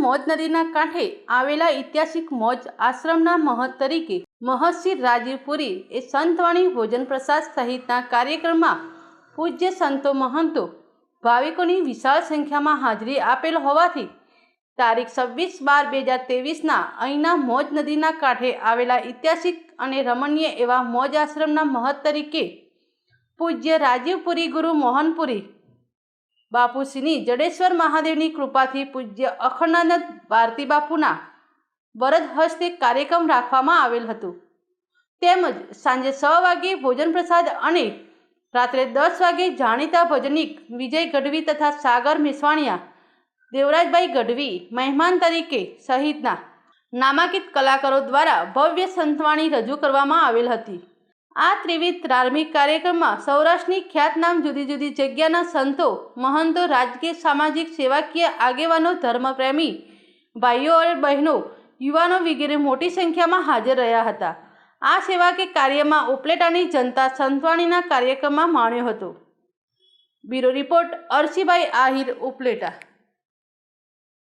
મોજ નદીના કાંઠે આવેલા ઐતિહાસિક મોજ આશ્રમના મહંત તરીકે મહર્ષિ રાજીવપુરી એ સંતવાણી ભોજન પ્રસાદ સહિતના કાર્યક્રમમાં પૂજ્ય સંતો મહંતો ભાવિકોની વિશાળ સંખ્યામાં હાજરી આપેલ હોવાથી તારીખ છવ્વીસ બાર બે હજાર તેવીસના અહીંના મોજ નદીના કાંઠે આવેલા ઐતિહાસિક અને રમણીય એવા મોજ આશ્રમના મહત તરીકે પૂજ્ય રાજીવપુરી ગુરુ મોહનપુરી બાપુશ્રીની જડેશ્વર મહાદેવની કૃપાથી પૂજ્ય અખંડાનંદ ભારતી બાપુના વરદ હસ્તે કાર્યક્રમ રાખવામાં આવેલ હતું. તેમજ સાંજે છ વાગે ભોજન પ્રસાદ અને રાત્રે દસ વાગે જાણીતા ભજનિક વિજય ગઢવી તથા સાગર મેસવાણિયા, દેવરાજભાઈ ગઢવી, મહેમાન તરીકે સહિતના નામાંકિત કલાકારો દ્વારા ભવ્ય સંતવાણી રજૂ કરવામાં આવેલ હતી. આ ત્રિવિધ ધાર્મિક કાર્યક્રમમાં સૌરાષ્ટ્રની ખ્યાતનામ જુદી જુદી જગ્યાના સંતો, મહંતો, રાજકીય, સામાજિક, સેવાકીય આગેવાનો, ધર્મપ્રેમી, ભાઈઓ અને બહેનો, યુવાનો વગેરે મોટી સંખ્યામાં હાજર રહ્યા હતા. આ સેવા કે કાર્યમાં ઉપલેટાની જનતા સંતવાણીના કાર્યક્રમમાં માણ્યો હતો. Bureau report Arsibhai Ahir, Upleta.